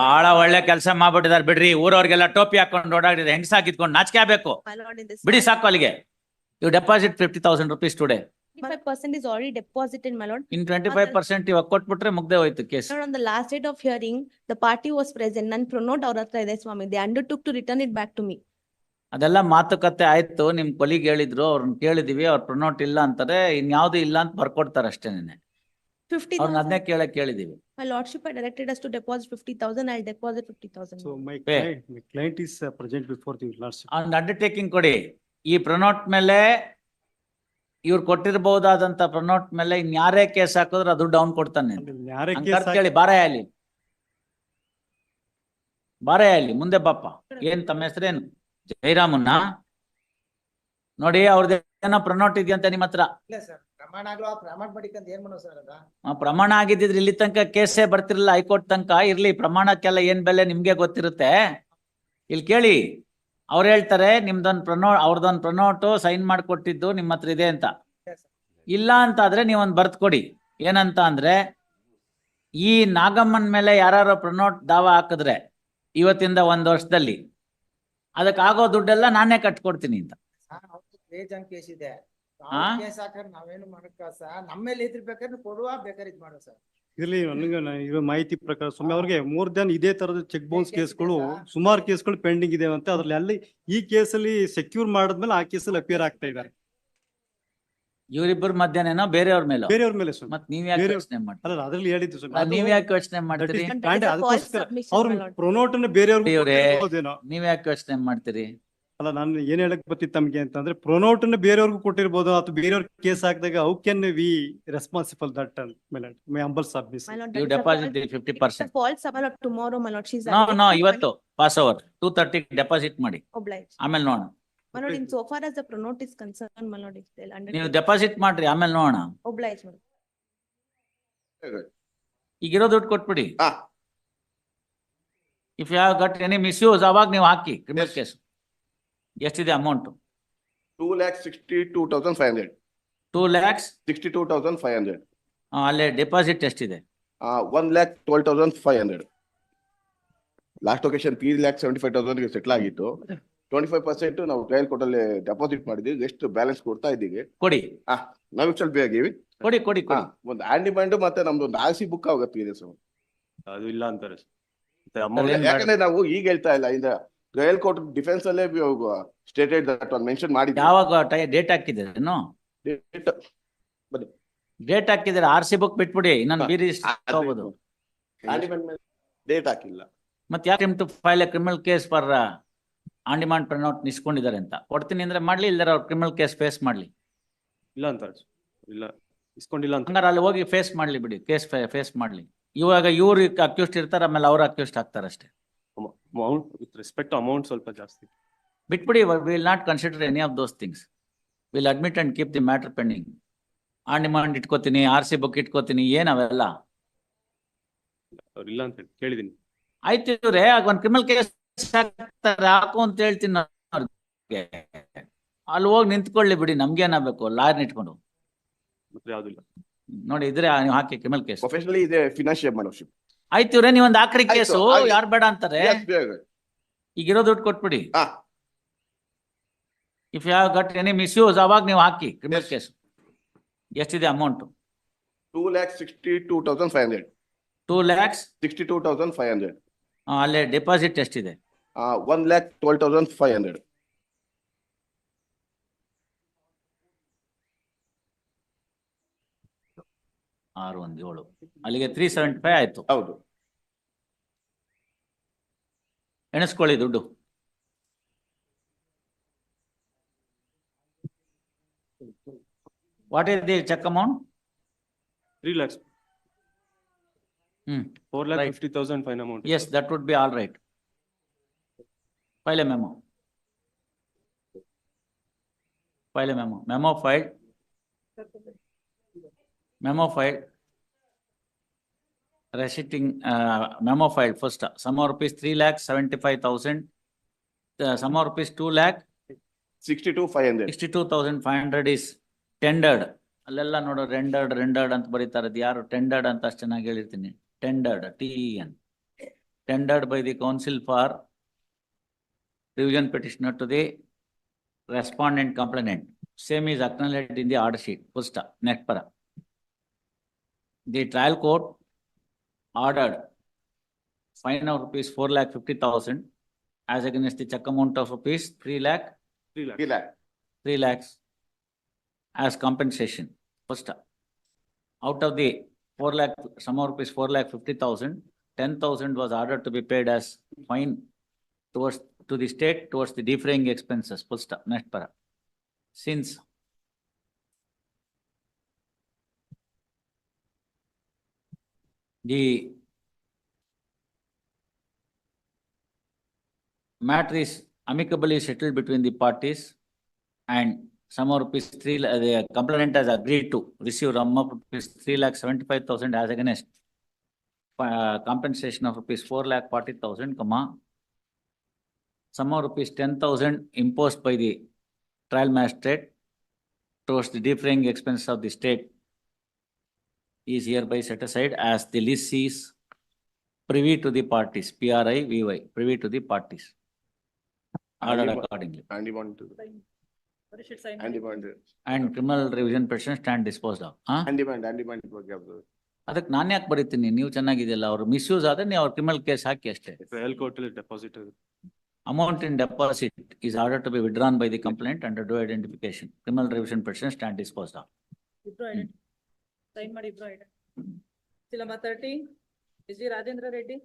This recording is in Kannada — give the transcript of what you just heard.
ಬಹಳ ಒಳ್ಳೆ ಕೆಲಸ ಮಾಡ್ಬಿಟ್ಟಿದಾರೆ ಬಿಡ್ರಿ ಊರವ್ರಿಗೆಲ್ಲ ಟೋಪಿ ಹಾಕೊಂಡು ಓಡಾಡಿದ್ರೆ ಹೆಂಗ್ ಹಾಕಿದ್ಕೊಂಡು ನಾಚಿಕೆ ಆಗ್ಬೇಕು. ಬಿಡಿ ಸಾಕು ಅಲ್ಲಿಗೆ you deposit fifty thousand rupees today is already deposited, my lord. In twenty five percent ಇವಾಗ ಕೊಟ್ಬಿಟ್ರೆ ಮುಗ್ದೆ ಹೋಯ್ತು case Lord, on the last date of hearing, the party was present, none ಅವ್ರ ಹತ್ರ ಇದೆ ಸ್ವಾಮಿ. They undertook to return it back to me. ಅದೆಲ್ಲ ಮಾತುಕತೆ ಆಯ್ತು ನಿಮ್ ಕೊಲಿಗ್ ಹೇಳಿದ್ರು ಅವ್ರನ್ನ ಕೇಳಿದೀವಿ ಅವ್ರ ಪ್ರೊನೋಟ್ ಇಲ್ಲ ಅಂತಾರೆ ಇನ್ಯಾವ್ದು ಇಲ್ಲ ಅಂತ ಅಷ್ಟೇ ಅಷ್ಟೇನೆ ಕೇಳಿದೀವಿ. I lordship high directed us deposit 50000 I deposit 50000 so my client present before the lordship and ಕೊಡಿ. ಈ ಪ್ರಣೋಟ್ ಮೇಲೆ ಇವ್ರು ಕೊಟ್ಟಿರೋದಾದಂತ ಪ್ರಣೋಟ್ ಮೇಲೆ ಇನ್ಯಾರೇ ಕೇಸ್ ಹಾಕಿದ್ರೆ ಅದ್ರು ಡೌನ್ ಕೊಡ್ತಾನೆ ಕೇಳಿ ಕೇಸ್ ಹಾಕಿ ಬಾರೈ ಅಲ್ಲಿ. ಬಾರೈ ಅಲ್ಲಿ ಮುಂದೆ ಬಪ್ಪ. ಏನ್ ತಮ್ಮ ಹೆಸರು ಏನು ಜೈರಾಮಣ್ಣಾ ನೋಡಿ ಅವ್ರದ್ದು ಏನೋ ಪ್ರನೋಟ್ ಇದೆಯಂತ ನಿಮ್ಮ ಹತ್ರ? ಇಲ್ಲ ಸರ್ ಪ್ರಮಾಣ ಆಗ್ಲೋ ಪ್ರಮಾಣ ಮಾಡಿಕಂತ ಏನ್ ಮಾಡೋ ಸರ್ ಅದ? ಆ, ಪ್ರಮಾಣ ಆಗಿದ್ದಿದ್ರೆ ಇಲ್ಲಿ ತನಕ ಕೇಸೇ ಬರ್ತಿರ್ಲಿಲ್ಲ ಹೈಕೋರ್ಟ್ ತನಕ. ಇರ್ಲಿ ಪ್ರಮಾಣಕ್ಕೆಲ್ಲ ಏನ್ ಬೆಲೆ ನಿಮ್ಗೆ ಗೊತ್ತಿರುತ್ತೆ? ಇಲ್ಲಿ ಕೇಳಿ. ಅವ್ರು ಹೇಳ್ತಾರೆ ನಿಮ್ದೊಂದ್ ಪ್ರನೋ ಅವ್ರದೊಂದ್ ಪ್ರನೋಟು ಸೈನ್ ಮಾಡ್ಕೊಟ್ಟಿದ್ದು ನಿಮ್ಮ ಹತ್ರ ಇದೆ ಅಂತ. ಇಲ್ಲ ಅಂತ ಆದ್ರೆ ನೀವೊಂದ್ ಬರ್ತ್ ಕೊಡಿ. ಏನಂತ ಅಂದ್ರೆ ಈ ನಾಗಮ್ಮನ್ ಮೇಲೆ ಯಾರು ಪ್ರನೋಟ್ ದಾವ ಹಾಕಿದ್ರೆ ಇವತ್ತಿಂದ ಒಂದ್ ವರ್ಷದಲ್ಲಿ ಅದಕ್ಕಾಗೋ ದುಡ್ಡೆಲ್ಲ ನಾನೇ ಕಟ್ಕೊಡ್ತೀನಿ ಅಂತ. ಬೇಜಾನ್ ಕೇಸ್ ಇದೆ. ಆ? ಕೇಸ್ ಹಾಕರ್ ನಾವೇನು ಮಾಡಕ್ಕ ಸರ್ ನಮ್ಮ ಮೇಲೆ ಇದ್ರ ಬೇಕಾದ್ರೆ ಕೊಡುವ ಬೇಕಾದ್ರೆ ಇದ್ ಮಾಡೋ ಸರ್. ಇಲ್ಲಿ ನನಗೆ ನ- ಇರೋ ಮಾಹಿತಿ ಪ್ರಕಾರ ಸುಮ್ಮನೆ ಅವ್ರಿಗೆ ಮೂರ್ ದನ್ ಇದೇ ತರದ ಚೆಕ್ ಬೌನ್ಸ್ case ಇದೆ ಕೇಸ್ಗಳು. ಸುಮಾರು ಕೇಸ್ಗಳು ಪೆಂಡಿಂಗ್ ಇದೆ ಅಂತ ಅದ್ರಲ್ಲಿ ಅಲ್ಲಿ ಈ ಕೇಸಲ್ಲಿ ಸೆಕ್ಯೂರ್ ಮಾಡಿದ್ಮೇಲೆ ಆ ಕೇಸಲ್ಲಿ ಅಪಿಯರ್ ಆಗ್ತಾ ಇದ್ದಾರೆ. ಇವರಿಬ್ಬರ ಮಧ್ಯಾಹ್ನ ಬೇರೆಯವ್ರ ಮೇಲೆ? ಬೇರೆಯವ್ರ ಮೇಲೆ ಸ್ವಾಮಿ. ಮತ್ ನೀವ್ ಯಾಕೆ ಬೇರೆ- ಯೋಚನೆ ಮಾಡ್ತೀರಿ? ಅಲ್ಲ ಅದ್ರಲ್ಲಿ ಹೇಳಿದ್ದು ಸ್ವಾಮಿ. ಅದ್ ನೀವ್ ಯಾಕೆ ಯೋಚನೆ ಮಾಡ್ತೀರಿ? That is ಅದಕ್ಕೋಸ್ಕರ ಅವ್ರ ಪ್ರೊನೋಟ್ ಅನ್ನ ಬೇರೆಯವ್ರಿಗೆ ಇವ್ರೇ- ಕೊಟ್ಟಿರ್ಬೋದೇನೋ. ನೀವ್ ಯಾಕೆ ಯೋಚನೆ ಮಾಡ್ತೀರಿ? ಅಲ್ಲ ನಾನು ಏನ್ ಹೇಳಕ್ ಬರ್ತಿತ್ತು ತಮಗೆ ಅಂತಂದ್ರೆ ಪ್ರೊನೌಟ್ ಅನ್ನ ಬೇರೆಯವ್ರಿಗೂ ಕೊಟ್ಟಿರ್ಬೋದು ಅಥವಾ ಬೇರೆಯವ್ರ ಕೇಸ್ ಹಾಕಿದಾಗ how can we responsible that ಅಂತ my humble service you deposit 50% tomorrow no no ಇವತ್ತು ಪಾಸ್ ಓವರ್ 230 ಡೆಪಾಸಿಟ್ ಮಾಡಿ. ಆಮೇಲೆ ನೋಡೋಣ. ಮನೋಡ್ in so far as is concern under deposit ಮಾಡ್ರಿ ಆಮೇಲೆ ನೋಡೋಣ. ಒಬ್ಲೈಜ್ ಮಾಡಿ ದುಡ್ಡು ಕೊಟ್ಬಿಡಿ. If you have got any misuse ಅವಾಗ ನೀವು ಹಾಕಿ ಕ್ರಿಮಿನಲ್ ಕೇಸ್ ಎಷ್ಟಿದೆ amount two lakh sixty two thousand five hundred two lakhs sixty two thousand five hundred ಅಲ್ಲೇ ಡೆಪಾಸಿಟ್ ಎಷ್ಟಿದೆ? One lakh twelve thousand five hundred last occasion three lakh seventy five ತೌಸಂಡ್ಗೆ settle ಆಗಿತ್ತು. ಟ್ವೆಂಟಿ ಫೈವ್ ಪರ್ಸೆಂಟ್ ನಾವು ಟ್ರಯಲ್ ಕೋರ್ಟಲ್ಲಿ ಡೆಪಾಸಿಟ್ ಮಾಡಿದ್ವಿ. ಎಷ್ಟು ಬ್ಯಾಲೆನ್ಸ್ ಕೊಡ್ತಾ ಇದ್ದೀವಿ. ಕೊಡಿ. ನಾವು ಸ್ವಲ್ಪ ಬೇಗಿವಿ ಕೊಡಿ ಕೊಡಿ ಕೊಡಿ. ಒಂದು ಆ್ಯಂಡ್ ಡಿಮ್ಯಾಂಡ್ ಮತ್ತೆ ನಮ್ದು ಒಂದು ಆರ್ ಸಿ ಬುಕ್ ಆಗತ್ತಿದೆ ಸರ್. ಅದು ಇಲ್ಲ ಅಂತಾರೆ. ಯಾಕಂದ್ರೆ ನಾವು ಈಗ ಹೇಳ್ತಾ ಇಲ್ಲ ಇಂದ ಟ್ರಯಲ್ ಕೋರ್ಟ್ ಡಿಫೆನ್ಸ್ ಅಲ್ಲೇ ಸ್ಟೇಟೆಡ್ ದಟ್ ಒಂದು ಮೆನ್ಷನ್ ಮಾಡಿ ಯಾವಾಗ ಡೇಟ್ ಹಾಕಿದ್ದೀರೇನು ಡೇಟ್ ಹಾಕಿದ್ರೆ ಆರ್ ಸಿ ಬುಕ್ ಬಿಟ್ಬಿಡಿ ಇನ್ನೊಂದು ಬಿ ಬೀರಿ ತಗೋಬಹುದು ಡೇಟ್ ಹಾಕಿಲ್ಲ. ಮತ್ತೆ ಯಾಕೆ to file a criminal case for on demand pronote ನಿಸ್ಕೊಂಡಿದ್ದಾರೆ ಅಂತ? ಕೊಡ್ತೀನಿ ಅಂದ್ರೆ ಮಾಡ್ಲಿ ಇಲ್ದಾರ ಅವ್ರು ಕ್ರಿಮಿನಲ್ ಕೇಸ್ ಫೇಸ್ ಮಾಡ್ಲಿ. ಇಲ್ಲ ಅಂತ ಇಲ್ಲ ಇಸ್ಕೊಂಡಿಲ್ಲ ಅಂತ. ಹಂಗಾರೆ ಅಲ್ಲಿ ಹೋಗಿ ಫೇಸ್ ಮಾಡ್ಲಿ ಬಿಡಿ ಕೇಸ್ ಫೇಸ್ ಮಾಡ್ಲಿ. ಇವಾಗ ಇವ್ರು ಅಕ್ಯೂಸ್ಟ್ ಇರ್ತಾರೆ ಆಮೇಲೆ ಅವ್ರು ಅಕ್ಯೂಸ್ಟ್ ಆಗ್ತಾರೆ ಅಷ್ಟೇ. ಅಮೌಂಟ್ ವಿತ್ ರೆಸ್ಪೆಕ್ಟ್ ಅಮೌಂಟ್ ಸ್ವಲ್ಪ ಜಾಸ್ತಿ. ಬಿಟ್ಬಿಡಿ will not consider any of those things will admit and keep the matter pending on demand ಇಟ್ಕೋತೀನಿ R C book ಇಟ್ಕೋತೀನಿ ಏನ್ ಅವೆಲ್ಲ? ಅವ್ರು ಇಲ್ಲ ಅಂತ ಹೇಳಿ ಕೇಳಿದೀನಿ. ಆಯ್ತು ಇವ್ರೆ ಆಗ ಒಂದ್ ಕ್ರಿಮಿನಲ್ ಕೇಸ್ ಹಾಕ್ತಾರೆ ಹಾಕು ಅಂತ ಹೇಳ್ತೀನಿ ನಾನು ಅವ್ರಿಗೆ. ಅಲ್ಲಿ ಹೋಗಿ ನಿಂತ್ಕೊಳ್ಳಿ ಬಿಡಿ ನಮ್ಗೇನಾಗಬೇಕು ಲಾಯರ್ ಇಟ್ಕೊಂಡು. ಮತ್ತೆ ಯಾವ್ದು ಇಲ್ಲ. ನೋಡಿ ಇದ್ರೆ ನೀವು ಹಾಕಿ ಕ್ರಿಮಿನಲ್ ಕೇಸ್ ಪ್ರೊಫೆಷನಲಿ ಇದೆ ಫಿನಾನ್ಷಿಯಲ್ ಮಾಡೋಶಿಪ್ ಆಯ್ತು ಇವ್ರೆ ನೀವೊಂದು ಒಂದ್ ಆಕ್ರಿ ಕೇಸು ಆಯ್ತು. ಯಾರು ಬೇಡ ಅಂತಾರೆ? ಈಗ ಇರೋ ದುಡ್ಡು ಕೊಟ್ಬಿಡಿ. ಹಾ. ಇಫ್ ಯಾವ ಗಟ್ ಎನಿ ಮಿಸ್ಯೂಸ್ ಅವಾಗ ನೀವು ಹಾಕಿ ಕ್ರಿಮಿನಲ್. ಕೇಸ್ ಎಷ್ಟಿದೆ amount two lakhs sixty two thousand five hundred two lakhs sixty two thousand five hundred ಅಲ್ಲೇ ಡೆಪಾಸಿಟ್ ಎಷ್ಟಿದೆ? One lakh twelve thousand five hundred ಆರು ಒಂದು ಏಳು. ಅಲ್ಲಿಗೆ ತ್ರೀ ಸೆವೆಂಟಿ ಫೈವ್ ಆಯ್ತು. ಹೌದು. ಎಣಿಸ್ಕೊಳ್ಳಿ ದುಡ್ಡು. What is the cheque amount three lakhs hmm. Four lakh Right. Fifty thousand fine amount as that would be all right file a memo file a memo memo file file. Receipting, uh, memo file first, sum of rupees three lakh seventy-five thousand. Uh, sum of rupees two lakh sixty two five hundred sixty-two thousand five hundred is tendered. ಅಲ್ಲೆಲ್ಲ ನೋಡು ರೆಂಡರ್ಡ್ ರೆಂಡರ್ಡ್ ಅಂತ ಬರೀತಾರೆ ಅದು ಯಾರು ಟೆಂಡರ್ಡ್ ಅಂತ ಅಷ್ಟು ಚೆನ್ನಾಗಿ ಹೇಳಿರ್ತೀನಿ tendered T N tendered by the council for revision petitioner to the respondent complainant. Same is acknowledged in the order sheet. Full stop. Next para. The trial court ordered fine of rupees four lakh fifty thousand as against the check amount of rupees three lakh, Three lakh. Three lakh. three lakhs as compensation. First, out of the four lakh, sum of rupees four lakh fifty thousand, ten thousand was ordered to be paid as fine towards, to the state towards the defraying expenses. Full stop. Next para. Since the matter is amicably settled between the parties and sum of rupees three, la- the complainant has agreed to receive sum of rupees three lakh seventy-five thousand as against uh, compensation of rupees four lakh forty thousand, comma, sum of rupees ten thousand imposed by the trial magistrate towards the defraying expense of the state is hereby set aside as the list is privy to the parties, P R I V Y, privy to the parties. Ordered Andy- accordingly. Andy bond. Andy bond. And criminal revision petition stand disposed of. ಆ? Andy bond, Andy bond ಬಗ್ಗೆ ಅದು. ಅದಕ್ಕೆ ನಾನ್ ಯಾಕೆ ಬರೀತೀನಿ ನೀವು ಚೆನ್ನಾಗಿದೆಯಲ್ಲ ಅವ್ರು ಮಿಸ್ಯೂಸ್ ಆದ್ರೆ ನೀವು ಅವ್ರ ಕ್ರಿಮಿನಲ್ ಕೇಸ್ ಹಾಕಿ ಅಷ್ಟೇ ಟ್ರಯಲ್ ಕೋರ್ಟ್ ಅಲ್ಲಿ deposit amount in deposit is order to be withdrawn by the complaint under due identification. Criminal revision petition stand disposed of. ಇಬ್ರು ಐಡೆಂಟಿ sign ಮಾಡಿ ಇಬ್ರು ಐಡೆಂಟಿ ಸಿಲಂಬ thirty S G Rajendra Reddy